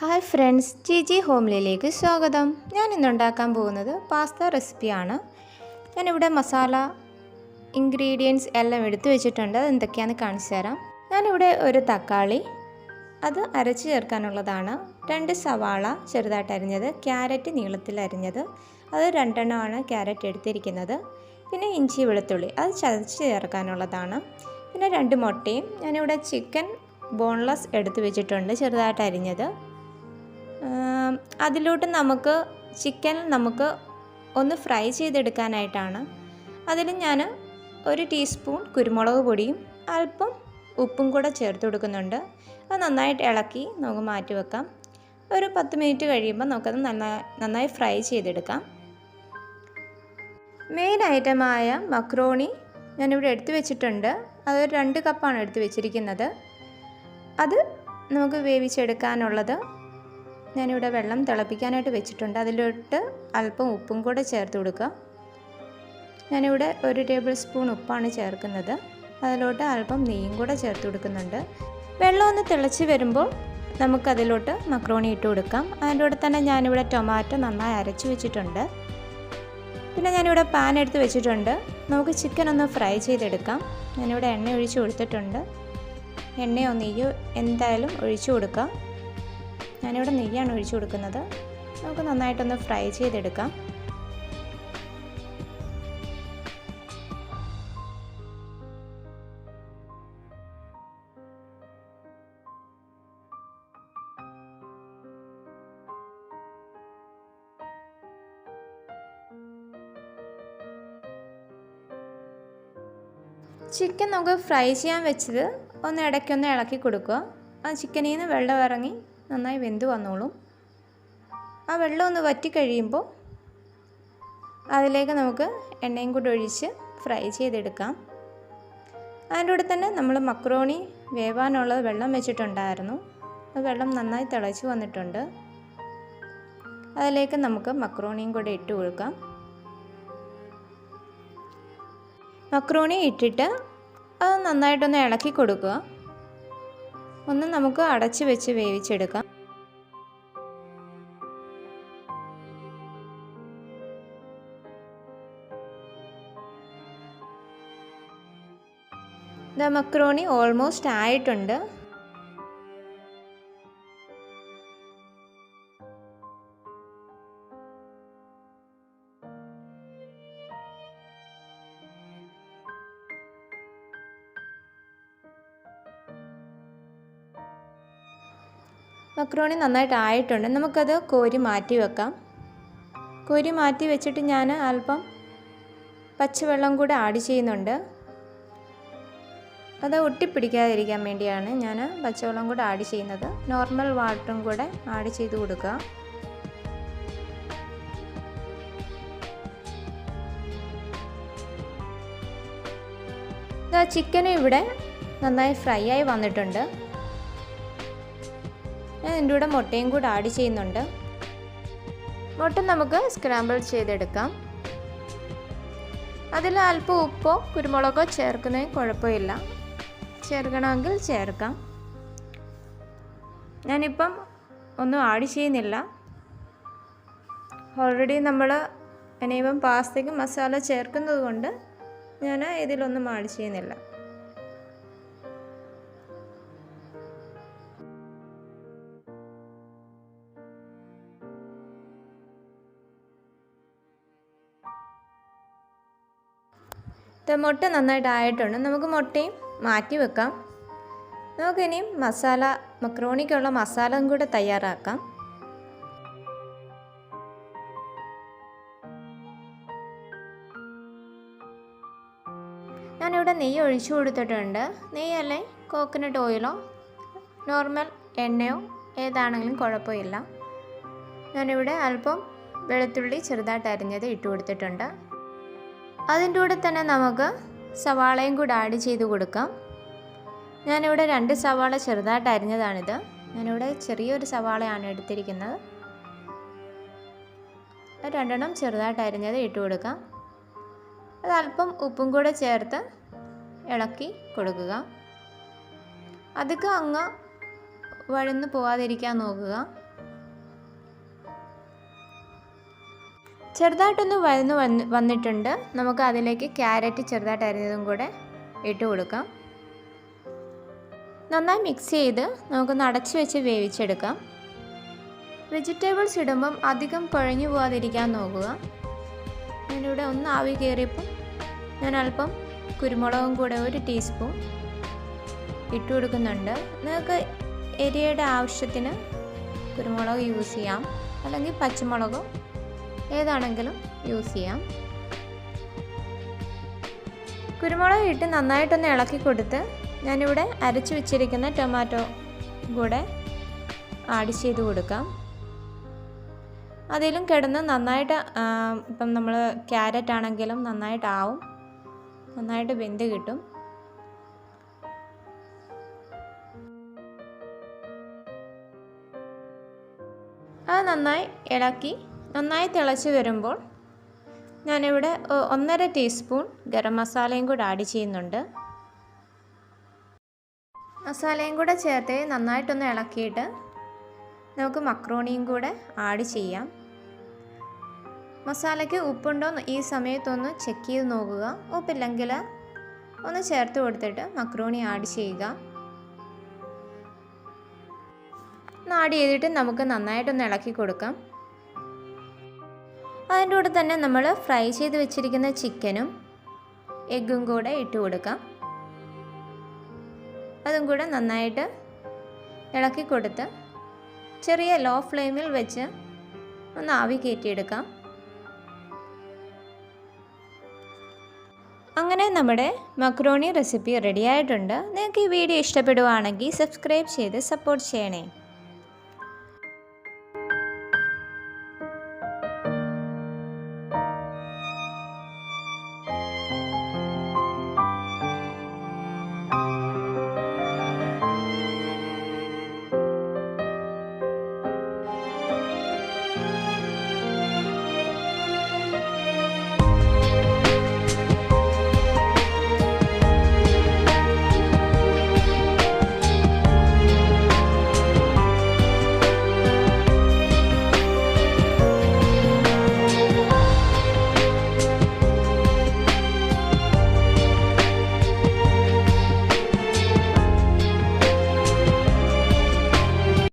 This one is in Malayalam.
ഹായ് ഫ്രണ്ട്സ് ജി ജി ഹോംലിയിലേക്ക് സ്വാഗതം. ഞാൻ ഇന്ന് ഉണ്ടാക്കാൻ പോകുന്നത് പാസ്ത റെസിപ്പിയാണ് ഞാനിവിടെ മസാല ഇൻഗ്രീഡിയൻസ് എല്ലാം എടുത്തു വെച്ചിട്ടുണ്ട്. അത് എന്തൊക്കെയാണെന്ന് കാണിച്ചു തരാം. ഞാനിവിടെ ഒരു തക്കാളി അത് അരച്ച് ചേർക്കാനുള്ളതാണ്. രണ്ട് സവാള ചെറുതായിട്ട് അരിഞ്ഞത് ക്യാരറ്റ് നീളത്തിൽ അരിഞ്ഞത്. അത് രണ്ടെണ്ണമാണ് ക്യാരറ്റ് എടുത്തിരിക്കുന്നത്. പിന്നെ ഇഞ്ചി വെളുത്തുള്ളി അത് ചതച്ച് ചേർക്കാനുള്ളതാണ്. പിന്നെ രണ്ട് മുട്ടയും ഞാനിവിടെ ചിക്കൻ ബോൺലെസ് എടുത്തു വെച്ചിട്ടുണ്ട് ചെറുതായിട്ട് അരിഞ്ഞത്. അതിലോട്ട് നമുക്ക് ചിക്കൻ നമുക്ക് ഒന്ന് ഫ്രൈ ചെയ്തെടുക്കാനായിട്ടാണ്. അതിൽ ഞാൻ ഒരു ടീസ്പൂൺ കുരുമുളക് പൊടിയും അല്പം ഉപ്പും കൂടെ ചേർത്ത് കൊടുക്കുന്നുണ്ട്. അത് നന്നായിട്ട് ഇളക്കി നമുക്ക് മാറ്റി വെക്കാം. ഒരു പത്ത് മിനിറ്റ് കഴിയുമ്പോൾ നമുക്കത് നന്നായി നന്നായി ഫ്രൈ ചെയ്തെടുക്കാം. മെയിൻ ഐറ്റമായ മക്രോണി ഞാനിവിടെ എടുത്തു വെച്ചിട്ടുണ്ട്. അതൊരു രണ്ട് കപ്പാണ് എടുത്തു വെച്ചിരിക്കുന്നത്. അത് നമുക്ക് വേവിച്ചെടുക്കാനുള്ളത് ഞാനിവിടെ വെള്ളം തിളപ്പിക്കാനായിട്ട് വെച്ചിട്ടുണ്ട്. അതിലോട്ട് അല്പം ഉപ്പും കൂടെ ചേർത്ത് കൊടുക്കുക. ഞാനിവിടെ ഒരു ടേബിൾ സ്പൂൺ ഉപ്പാണ് ചേർക്കുന്നത്. അതിലോട്ട് അല്പം നെയ്യും കൂടെ ചേർത്ത് കൊടുക്കുന്നുണ്ട്. വെള്ളം ഒന്ന് തിളച്ച് വരുമ്പോൾ നമുക്കതിലോട്ട് മക്രോണി ഇട്ട് കൊടുക്കാം. അതിന്റെ കൂടെ തന്നെ ഞാനിവിടെ ടൊമാറ്റോ നന്നായി അരച്ച് വെച്ചിട്ടുണ്ട്. പിന്നെ ഞാനിവിടെ പാൻ എടുത്ത് വെച്ചിട്ടുണ്ട്. നമുക്ക് ചിക്കൻ ഒന്ന് ഫ്രൈ ചെയ്തെടുക്കാം. ഞാനിവിടെ എണ്ണ ഒഴിച്ച് കൊടുത്തിട്ടുണ്ട്. എണ്ണയോ നെയ്യോ എന്തായാലും ഒഴിച്ചു കൊടുക്കാം. ഞാനിവിടെ നെയ്യാണ് ഒഴിച്ചു കൊടുക്കുന്നത്. നമുക്ക് നന്നായിട്ടൊന്ന് ഫ്രൈ ചെയ്തെടുക്കാം. ചിക്കൻ നമുക്ക് ഫ്രൈ ചെയ്യാൻ വെച്ചത് ഒന്ന് ഇടയ്ക്കൊന്ന് ഇളക്കി കൊടുക്കുക. ആ ചിക്കനിൽ നിന്ന് വെള്ളം ഇറങ്ങി നന്നായി വെന്ത് വന്നോളും. ആ വെള്ളം ഒന്ന് വറ്റി കഴിയുമ്പോൾ അതിലേക്ക് നമുക്ക് എണ്ണയും കൂടി ഒഴിച്ച് ഫ്രൈ ചെയ്തെടുക്കാം. അതിന്റെ കൂടെ തന്നെ നമ്മൾ മക്രോണി വേവാനുള്ള വെള്ളം വെച്ചിട്ടുണ്ടായിരുന്നു. ആ വെള്ളം നന്നായി തിളച്ച് വന്നിട്ടുണ്ട്. അതിലേക്ക് നമുക്ക് മക്രോണിയും കൂടെ ഇട്ട് കൊടുക്കാം. മക്രോണി ഇട്ടിട്ട് അത് നന്നായിട്ടൊന്ന് ഇളക്കി കൊടുക്കുക. ഒന്ന് നമുക്ക് അടച്ചു വെച്ച് വേവിച്ചെടുക്കാം. ദ മക്രോണി ഓൾമോസ്റ്റ് ആയിട്ടുണ്ട്. മക്രോണി നന്നായിട്ട് ആയിട്ടുണ്ട് നമുക്കത് കോരി മാറ്റി വെക്കാം. കോരി മാറ്റി വെച്ചിട്ട് ഞാൻ അല്പം പച്ചവെള്ളം കൂടെ ആഡ് ചെയ്യുന്നുണ്ട്. അത് ഒട്ടിപ്പിടിക്കാതിരിക്കാൻ വേണ്ടിയാണ് ഞാൻ പച്ചവെള്ളം കൂടെ ആഡ് ചെയ്യുന്നത്. നോർമൽ വാട്ടറും കൂടെ ആഡ് ചെയ്ത് കൊടുക്കുക. ചിക്കനും ഇവിടെ നന്നായി ഫ്രൈ ആയി വന്നിട്ടുണ്ട്. ഞാൻ എന്റെ കൂടെ മുട്ടയും കൂടെ ആഡ് ചെയ്യുന്നുണ്ട്. മുട്ട നമുക്ക് സ്ക്രാമ്പിൾ ചെയ്തെടുക്കാം. അതിൽ അല്പം ഉപ്പോ കുരുമുളകോ ചേർക്കുന്നതിന് കുഴപ്പമില്ല. ചേർക്കണമെങ്കിൽ ചേർക്കാം. ഞാനിപ്പം ഒന്നും ആഡ് ചെയ്യുന്നില്ല. ഓൾറെഡി നമ്മൾ ഇനിയിപ്പം പാസ്തയ്ക്ക് മസാല ചേർക്കുന്നത് കൊണ്ട് ഞാൻ ഇതിലൊന്നും ആഡ് ചെയ്യുന്നില്ല. മുട്ട നന്നായിട്ട് ആയിട്ടുണ്ട് നമുക്ക് മുട്ടയും മാറ്റി വെക്കാം. നമുക്കിനിയും മസാല മക്രോണിക്കുള്ള മസാലയും കൂടെ തയ്യാറാക്കാം. ഞാനിവിടെ നെയ്യ് ഒഴിച്ചു കൊടുത്തിട്ടുണ്ട്. നെയ്യ് അല്ലെങ്കിൽ കോക്കനട്ട് ഓയിലോ നോർമൽ എണ്ണയോ? ഏതാണെങ്കിലും കുഴപ്പമില്ല. ഞാനിവിടെ അല്പം വെളുത്തുള്ളി ചെറുതായിട്ട് അരിഞ്ഞത് ഇട്ട് കൊടുത്തിട്ടുണ്ട്. അതിന്റെ കൂടെ തന്നെ നമുക്ക് സവാളയും കൂടെ ആഡ് ചെയ്ത് കൊടുക്കാം. ഞാനിവിടെ രണ്ട് സവാള ചെറുതായിട്ട് അരിഞ്ഞതാണിത്. ഞാനിവിടെ ചെറിയൊരു സവാളയാണ് എടുത്തിരിക്കുന്നത്. രണ്ടെണ്ണം ചെറുതായിട്ട് അരിഞ്ഞത് ഇട്ട് കൊടുക്കാം. അത് അല്പം ഉപ്പും കൂടെ ചേർത്ത് ഇളക്കി കൊടുക്കുക. അതൊക്കെ അങ്ങ് വഴന്ന് പോവാതിരിക്കാൻ നോക്കുക. ചെറുതായിട്ടൊന്ന് വരുന്നു വന്ന് വന്നിട്ടുണ്ട്. നമുക്ക് അതിലേക്ക് ക്യാരറ്റ് ചെറുതായിട്ട് അരിഞ്ഞതും കൂടെ ഇട്ട് കൊടുക്കാം. നന്നായി മിക്സ് ചെയ്ത് നമുക്ക് അടച്ചു വെച്ച് വേവിച്ചെടുക്കാം. വെജിറ്റബിൾസ് ഇടുമ്പം അധികം കുഴഞ്ഞു പോകാതിരിക്കാൻ നോക്കുക. ഞാനിവിടെ ഒന്ന് ആവി കയറിയപ്പം ഞാൻ അല്പം കുരുമുളകും കൂടെ ഒരു ടീസ്പൂൺ ഇട്ട് കൊടുക്കുന്നുണ്ട്. നിങ്ങൾക്ക് എരിയുടെ ആവശ്യത്തിന് കുരുമുളക് യൂസ് ചെയ്യാം. അല്ലെങ്കിൽ പച്ചമുളകും ഏതാണെങ്കിലും യൂസ് ചെയ്യാം. കുരുമുളക് ഇട്ട് നന്നായിട്ടൊന്ന് ഇളക്കി കൊടുത്ത് ഞാനിവിടെ അരച്ചു വെച്ചിരിക്കുന്ന ടൊമാറ്റോ കൂടെ ആഡ് ചെയ്ത് കൊടുക്കാം. അതിലും കിടന്ന് നന്നായിട്ട് ഇപ്പം നമ്മൾ ക്യാരറ്റ് ആണെങ്കിലും നന്നായിട്ടാവും നന്നായിട്ട് വെന്ത് കിട്ടും. അത് നന്നായി ഇളക്കി നന്നായി തിളച്ച് വരുമ്പോൾ ഞാനിവിടെ ഒന്നര ടീസ്പൂൺ ഗരം മസാലയും കൂടെ ആഡ് ചെയ്യുന്നുണ്ട്. മസാലയും കൂടെ ചേർത്ത് നന്നായിട്ടൊന്ന് ഇളക്കിയിട്ട് നമുക്ക് മക്രോണിയും കൂടെ ആഡ് ചെയ്യാം. മസാലയ്ക്ക് ഉപ്പുണ്ടോ ഈ സമയത്തൊന്ന് ചെക്ക് ചെയ്ത് നോക്കുക. ഉപ്പില്ലെങ്കിൽ ഒന്ന് ചേർത്ത് കൊടുത്തിട്ട് മക്രോണി ആഡ് ചെയ്യുക. ഒന്ന് ആഡ് ചെയ്തിട്ട് നമുക്ക് നന്നായിട്ടൊന്ന് ഇളക്കി കൊടുക്കാം. അതിന്റെ കൂടെ തന്നെ നമ്മൾ ഫ്രൈ ചെയ്ത് വെച്ചിരിക്കുന്ന ചിക്കനും എഗ്ഗും കൂടെ ഇട്ട് കൊടുക്കാം. അതും കൂടെ നന്നായിട്ട് ഇളക്കി കൊടുത്ത് ചെറിയ ലോ ഫ്ലെയിമിൽ വെച്ച് ഒന്ന് ആവി കയറ്റിയെടുക്കാം. അങ്ങനെ നമ്മുടെ മക്രോണി റെസിപ്പി റെഡിയായിട്ടുണ്ട് നിങ്ങൾക്ക് ഈ വീഡിയോ ഇഷ്ടപ്പെടുവാണെങ്കിൽ സബ്സ്ക്രൈബ് ചെയ്ത് സപ്പോർട്ട് ചെയ്യണേ.